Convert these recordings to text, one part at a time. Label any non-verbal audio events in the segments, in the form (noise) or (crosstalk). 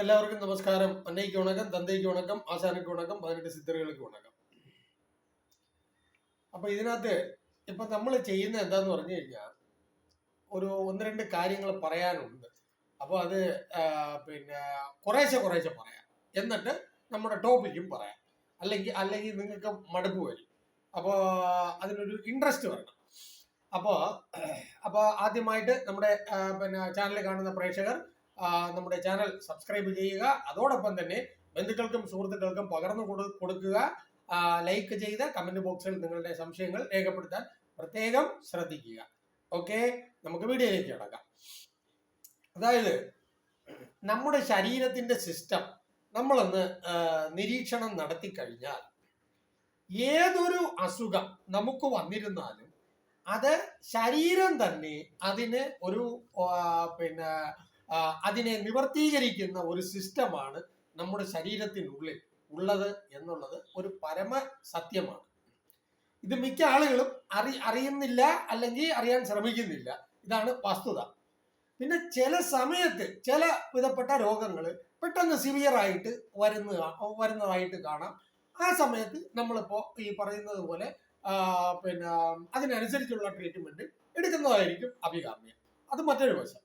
എല്ലാവർക്കും നമസ്കാരം. അന്നയ്ക്ക് വണക്കം തന്തയ്ക്ക് വണക്കം ആശാനയ്ക്ക് വണക്കം പതിനെട്ട് സിദ്ധറുകൾക്ക് വണക്കം. അപ്പൊ ഇതിനകത്ത് ഇപ്പൊ നമ്മൾ ചെയ്യുന്ന എന്താന്ന് പറഞ്ഞു കഴിഞ്ഞാൽ ഒരു ഒന്ന് രണ്ട് കാര്യങ്ങൾ പറയാനുണ്ട്. അപ്പോൾ അത് പിന്നെ കുറേശ്ശെ കുറേശ്ശെ പറയാം. എന്നിട്ട് നമ്മുടെ ടോപ്പിക്കും പറയാം. അല്ലെങ്കിൽ അല്ലെങ്കിൽ നിങ്ങൾക്ക് മടുപ്പ് വരും. അപ്പോൾ അതിനൊരു ഇൻട്രസ്റ്റ് വരണം. അപ്പോൾ അപ്പോൾ ആദ്യമായിട്ട് നമ്മുടെ പിന്നെ ചാനൽ കാണുന്ന പ്രേക്ഷകർ നമ്മുടെ ചാനൽ സബ്സ്ക്രൈബ് ചെയ്യുക. അതോടൊപ്പം തന്നെ ബന്ധുക്കൾക്കും സുഹൃത്തുക്കൾക്കും പകർന്നു കൊടുക്കുക. ലൈക്ക് ചെയ്ത് കമന്റ് ബോക്സിൽ നിങ്ങളുടെ സംശയങ്ങൾ രേഖപ്പെടുത്താൻ പ്രത്യേകം ശ്രദ്ധിക്കുക. ഓക്കെ നമുക്ക് വീഡിയോയിലേക്ക് കിടക്കാം. അതായത് നമ്മുടെ ശരീരത്തിന്റെ സിസ്റ്റം നമ്മളൊന്ന് നിരീക്ഷണം നടത്തി കഴിഞ്ഞാൽ ഏതൊരു അസുഖം നമുക്ക് വന്നിരുന്നാലും അത് ശരീരം തന്നെ അതിന് ഒരു പിന്നെ അതിനെ നിവർത്തീകരിക്കുന്ന ഒരു സിസ്റ്റമാണ് നമ്മുടെ ശരീരത്തിനുള്ളിൽ ഉള്ളത് എന്നുള്ളത് ഒരു പരമ സത്യമാണ്. ഇത് മിക്ക ആളുകളും അറി അറിയുന്നില്ല അല്ലെങ്കിൽ അറിയാൻ ശ്രമിക്കുന്നില്ല. ഇതാണ് വസ്തുത. പിന്നെ ചില സമയത്ത് ചില വിധപ്പെട്ട രോഗങ്ങൾ പെട്ടെന്ന് സിവിയർ ആയിട്ട് വരുന്ന വരുന്നതായിട്ട് കാണാം. ആ സമയത്ത് നമ്മളിപ്പോൾ ഈ പറയുന്നത് പോലെ പിന്നെ അതിനനുസരിച്ചുള്ള ട്രീറ്റ്മെന്റ് എടുക്കുന്നതായിരിക്കും അഭികാമ്യം. അത് മറ്റൊരു വശം.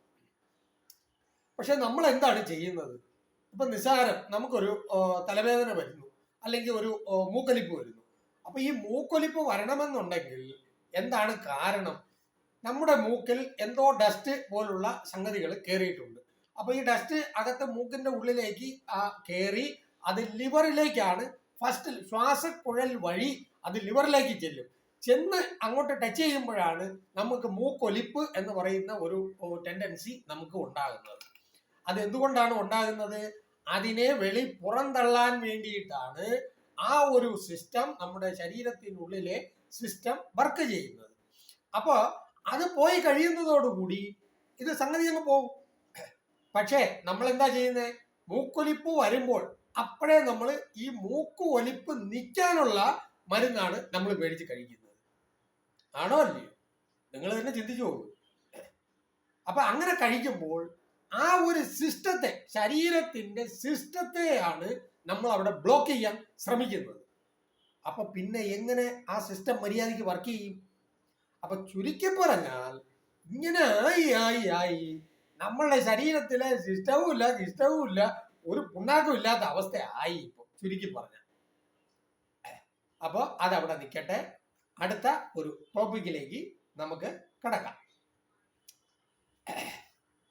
പക്ഷെ നമ്മൾ എന്താണ് ചെയ്യുന്നത്? ഇപ്പൊ നിസ്സാരം നമുക്കൊരു തലവേദന വരുന്നു. അല്ലെങ്കിൽ ഒരു മൂക്കൊലിപ്പ് വരുന്നു. അപ്പൊ ഈ മൂക്കൊലിപ്പ് വരണമെന്നുണ്ടെങ്കിൽ എന്താണ് കാരണം? നമ്മുടെ മൂക്കിൽ എന്തോ ഡസ്റ്റ് പോലുള്ള സംഗതികൾ കയറിയിട്ടുണ്ട് അപ്പൊ ഈ ഡസ്റ്റ് അകത്ത് മൂക്കിന്റെ ഉള്ളിലേക്ക് കയറി അത് ലിവറിലേക്കാണ് ഫസ്റ്റ് ശ്വാസക്കുഴൽ വഴി അത് ലിവറിലേക്ക് ചെല്ലും. ചെന്ന് അങ്ങോട്ട് ടച്ച് ചെയ്യുമ്പോഴാണ് നമുക്ക് മൂക്കൊലിപ്പ് എന്ന് പറയുന്ന ഒരു ടെൻഡൻസി നമുക്ക് ഉണ്ടാകുന്നത്. അത് എന്തുകൊണ്ടാണ് ഉണ്ടാകുന്നത്? അതിനെ വെളി പുറന്തള്ളാൻ വേണ്ടിയിട്ടാണ് ആ ഒരു സിസ്റ്റം നമ്മുടെ ശരീരത്തിനുള്ളിലെ സിസ്റ്റം വർക്ക് ചെയ്യുന്നത്. അപ്പോൾ അത് പോയി കഴിയുന്നതോടുകൂടി ഇത് സംഗതി അങ്ങ് പോകും പക്ഷേ നമ്മൾ എന്താ ചെയ്യുന്നത് മൂക്കൊലിപ്പ് വരുമ്പോൾ അപ്പോഴേ നമ്മൾ ഈ മൂക്ക് ഒലിപ്പ് നിൽക്കാനുള്ള മരുന്നാണ് നമ്മൾ മേടിച്ച് കഴിക്കുന്നത്. ആണോ അല്ലയോ? നിങ്ങൾ തന്നെ ചിന്തിച്ചു പോകും അപ്പൊ അങ്ങനെ കഴിക്കുമ്പോൾ ആ ഒരു സിസ്റ്റത്തെ ശരീരത്തിന്റെ സിസ്റ്റത്തെയാണ് നമ്മൾ അവിടെ ബ്ലോക്ക് ചെയ്യാൻ ശ്രമിക്കുന്നത്. അപ്പൊ പിന്നെ എങ്ങനെ ആ സിസ്റ്റം മര്യാദയ്ക്ക് വർക്ക് ചെയ്യും? അപ്പൊ ചുരുക്കി പറഞ്ഞാൽ ഇങ്ങനെ ആയി ആയി ആയി നമ്മളുടെ ശരീരത്തിലെ സിസ്റ്റവും ഇല്ല സിസ്റ്റവും ഇല്ല ഒരു പുണ്ണാക്കും ഇല്ലാത്ത അവസ്ഥ ആയി ചുരുക്കി പറഞ്ഞ. അപ്പൊ അതവിടെ നിൽക്കട്ടെ. അടുത്ത ഒരു ടോപ്പിക്കിലേക്ക് നമുക്ക് കടക്കാം.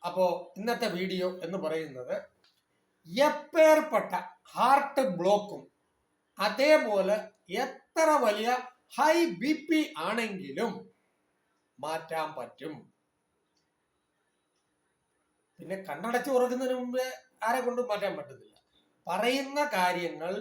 അപ്പോ ഇന്നത്തെ വീഡിയോ എന്ന് പറയുന്നത് എപ്പേർപ്പെട്ട ഹാർട്ട് ബ്ലോക്കും അതേപോലെ എത്ര വലിയ ഹൈ ബി പി ആണെങ്കിലും മാറ്റാൻ പറ്റും. പിന്നെ കണ്ണടച്ച് ഉറക്കുന്നതിന് മുമ്പേ ആരെ കൊണ്ടും മാറ്റാൻ പറ്റത്തില്ല. പറയുന്ന കാര്യങ്ങൾ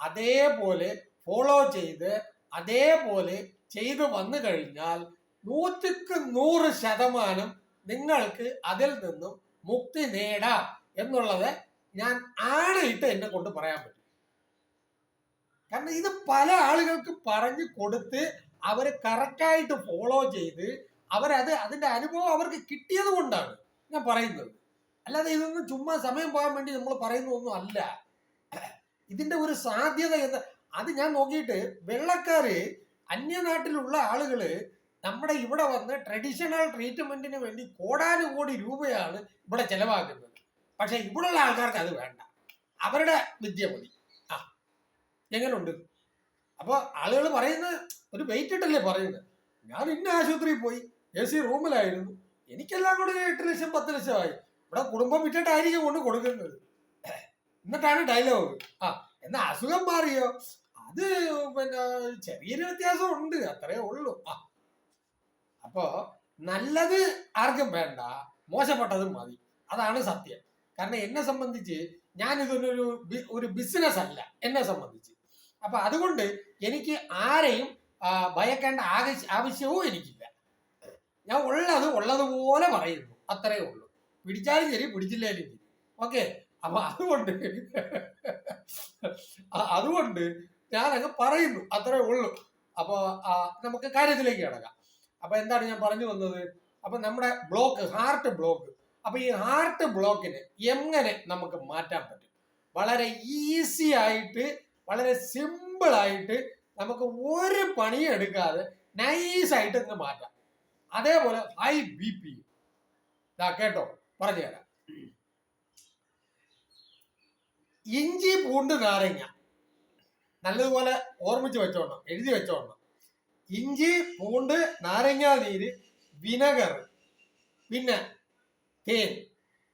അതേപോലെ ഫോളോ ചെയ്ത് അതേപോലെ ചെയ്തു വന്നു കഴിഞ്ഞാൽ നൂറ്റിക്ക് നൂറ് ശതമാനം നിങ്ങൾക്ക് അതിൽ നിന്നും മുക്തി നേടാം എന്നുള്ളത് ഞാൻ ആണയിട്ട് എന്നെ കൊണ്ട് പറയാൻ പറ്റും. കാരണം ഇത് പല ആളുകൾക്ക് പറഞ്ഞു കൊടുത്ത് അവർ കറക്റ്റായിട്ട് ഫോളോ ചെയ്ത് അവരത് അതിന്റെ അനുഭവം അവർക്ക് കിട്ടിയത് കൊണ്ടാണ് ഞാൻ പറയുന്നത്. അല്ലാതെ ഇതൊന്നും ചുമ്മാ സമയം പോകാൻ വേണ്ടി നമ്മൾ പറയുന്നതൊന്നും അല്ല. ഇതിന്റെ ഒരു സാധ്യത എന്ന് അത് ഞാൻ നോക്കിയിട്ട് വെള്ളക്കാര് അന്യനാട്ടിലുള്ള ആളുകൾ നമ്മുടെ ഇവിടെ വന്ന് ട്രഡീഷണൽ ട്രീറ്റ്മെന്റിന് വേണ്ടി കോടാനുകോടി രൂപയാണ് ഇവിടെ ചെലവാക്കുന്നത്. പക്ഷെ ഇവിടെയുള്ള ആൾക്കാർക്ക് അത് വേണ്ട. അവരുടെ വിദ്യ മതി. ആ എങ്ങനെയുണ്ട് അപ്പോൾ ആളുകൾ പറയുന്നത് ഒരു വെയിറ്റ് ഇട്ടല്ലേ പറയുന്നത്. ഞാൻ ഇന്ന ആശുപത്രിയിൽ പോയി എ സി റൂമിലായിരുന്നു. എനിക്കെല്ലാം കൂടി എട്ട് ലക്ഷം പത്ത് ലക്ഷമായി ഇവിടെ കുടുംബം വിട്ടിട്ടായിരിക്കും കൊണ്ട് കൊടുക്കുന്നത്. എന്നിട്ടാണ് ഡയലോഗ് ആ എന്നാ അസുഖം മാറിയോ? അത് പിന്നെ ചെറിയൊരു വ്യത്യാസം ഉണ്ട്. അത്രേ ഉള്ളൂ. ആ അപ്പോ നല്ലത് ആർക്കും വേണ്ട മോശപ്പെട്ടതും മതി. അതാണ് സത്യം. കാരണം എന്നെ സംബന്ധിച്ച് ഞാൻ ഇതൊരു ഒരു ബിസിനസ് അല്ല എന്നെ സംബന്ധിച്ച്. അപ്പൊ അതുകൊണ്ട് എനിക്ക് ആരെയും ഭയക്കേണ്ട ആവശ്യ ആവശ്യവും എനിക്കില്ല. ഞാൻ ഉള്ളത് ഉള്ളതുപോലെ പറയുന്നു. അത്രേ ഉള്ളൂ. പിടിച്ചാലും ശരി പിടിച്ചില്ലാലും ശരി. ഓക്കെ? അപ്പൊ അതുകൊണ്ട് (laughs) അതുകൊണ്ട് ഞാനങ്ങ് പറയുന്നു. അത്രേ ഉള്ളൂ. അപ്പോൾ നമുക്ക് കാര്യത്തിലേക്ക് കിടക്കാം. അപ്പൊ എന്താണ് ഞാൻ പറഞ്ഞു വന്നത്? അപ്പൊ നമ്മുടെ ബ്ലോക്ക് ഹാർട്ട് ബ്ലോക്ക് അപ്പൊ ഈ ഹാർട്ട് ബ്ലോക്കിന് എങ്ങനെ നമുക്ക് മാറ്റാൻ പറ്റും? വളരെ ഈസി ആയിട്ട് വളരെ സിമ്പിൾ ആയിട്ട് നമുക്ക് ഒരു പണിയും എടുക്കാതെ നൈസായിട്ട് ഇന്ന് മാറ്റാം. അതേപോലെ ഹൈ ബി പി കേട്ടോ പറഞ്ഞു തരാം. ഇഞ്ചി പൂണ്ട് നാരങ്ങ. നല്ലതുപോലെ ഓർമ്മിച്ച് വെച്ചോണം എഴുതി വെച്ചോണം. ഇഞ്ചി പൂണ്ട് നാരങ്ങ നീര് വിനഗർ പിന്നെ തേൻ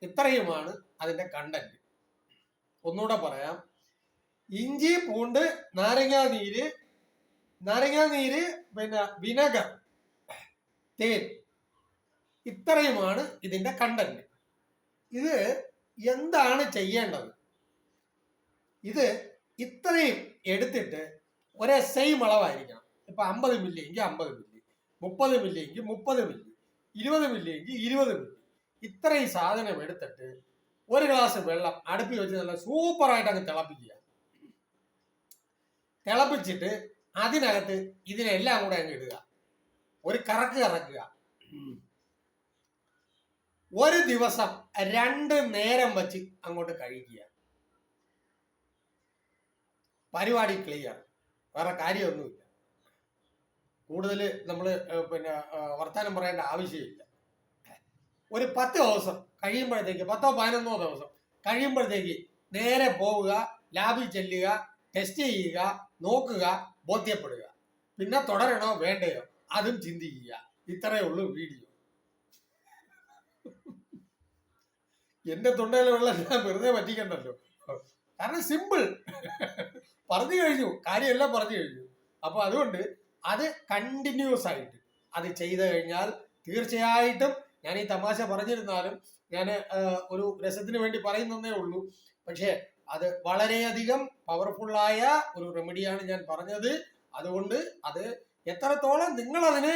ഇത്രയുമാണ് അതിന്റെ കണ്ടന്റ് ഒന്നുകൂടെ പറയാം. ഇഞ്ചി പൂണ്ട് നാരങ്ങ നീര് നാരങ്ങ നീര് പിന്നെ വിനഗർ തേൻ ഇത്രയുമാണ് ഇതിന്റെ കണ്ടന്റ് ഇത് എന്താണ് ചെയ്യേണ്ടത്? ഇത് ഇത്രയും എടുത്തിട്ട് ഒരേ സെയിം അളവായിരിക്കണം. ഇപ്പൊ അമ്പത് മില്ലി എങ്കിൽ അമ്പത് മില്ലി മുപ്പത് മില്ലി എങ്കിൽ മുപ്പത് മില്ലി ഇരുപത് മില്ലി എങ്കിൽ ഇരുപത് മില്ലി. ഇത്രയും സാധനം എടുത്തിട്ട് ഒരു ഗ്ലാസ് വെള്ളം അടുപ്പി വെച്ച് നല്ല സൂപ്പറായിട്ട് അങ്ങ് തിളപ്പിക്കുക. തിളപ്പിച്ചിട്ട് അതിനകത്ത് ഇതിനെല്ലാം കൂടെ അങ്ങ് ഇടുക. ഒരു കറക്ക് കറക്കുക. ഒരു ദിവസം രണ്ട് നേരം വച്ച് അങ്ങോട്ട് കഴിക്കുക. പരിപാടി ക്ലിയർ വേറെ കാര്യമൊന്നുമില്ല. കൂടുതൽ നമ്മൾ പിന്നെ വർത്തമാനം പറയേണ്ട ആവശ്യമില്ല. ഒരു പത്ത് ദിവസം കഴിയുമ്പോഴത്തേക്ക് പത്തോ പതിനൊന്നോ ദിവസം കഴിയുമ്പോഴത്തേക്ക് നേരെ പോവുക ലാബിൽ ചെല്ലുക ടെസ്റ്റ് ചെയ്യുക നോക്കുക ബോധ്യപ്പെടുക. പിന്നെ തുടരണോ വേണ്ടയോ അതും ചിന്തിക്കുക. ഇത്രയേ ഉള്ളൂ വീഡിയോ. എന്റെ തൊണ്ടയിലുള്ള ഞാൻ വെറുതെ പറ്റിക്കണ്ടല്ലോ കാരണം സിമ്പിൾ. പറഞ്ഞു കഴിഞ്ഞു. കാര്യമെല്ലാം പറഞ്ഞു കഴിഞ്ഞു. അപ്പൊ അതുകൊണ്ട് അത് കണ്ടിന്യൂസ് ആയിട്ട്. അത് ചെയ്തു കഴിഞ്ഞാൽ തീർച്ചയായിട്ടും ഞാൻ ഈ തമാശ പറഞ്ഞിരുന്നാലും ഞാൻ ഒരു രസത്തിന് വേണ്ടി പറയുന്നതേ ഉള്ളൂ. പക്ഷേ അത് വളരെയധികം പവർഫുള്ളായ ഒരു റെമഡിയാണ് ഞാൻ പറഞ്ഞത്. അതുകൊണ്ട് അത് എത്രത്തോളം നിങ്ങൾ അതിനെ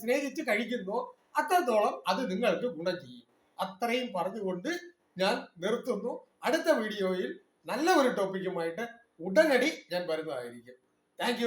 സ്നേഹിച്ച് കഴിക്കുന്നു അത്രത്തോളം അത് നിങ്ങൾക്ക് ഗുണം ചെയ്യും. അത്രയും പറഞ്ഞുകൊണ്ട് ഞാൻ നിർത്തുന്നു. അടുത്ത വീഡിയോയിൽ നല്ല ഒരു ടോപ്പിക്കുമായിട്ട് ഉടനടി ഞാൻ വരുന്നതായിരിക്കും. താങ്ക്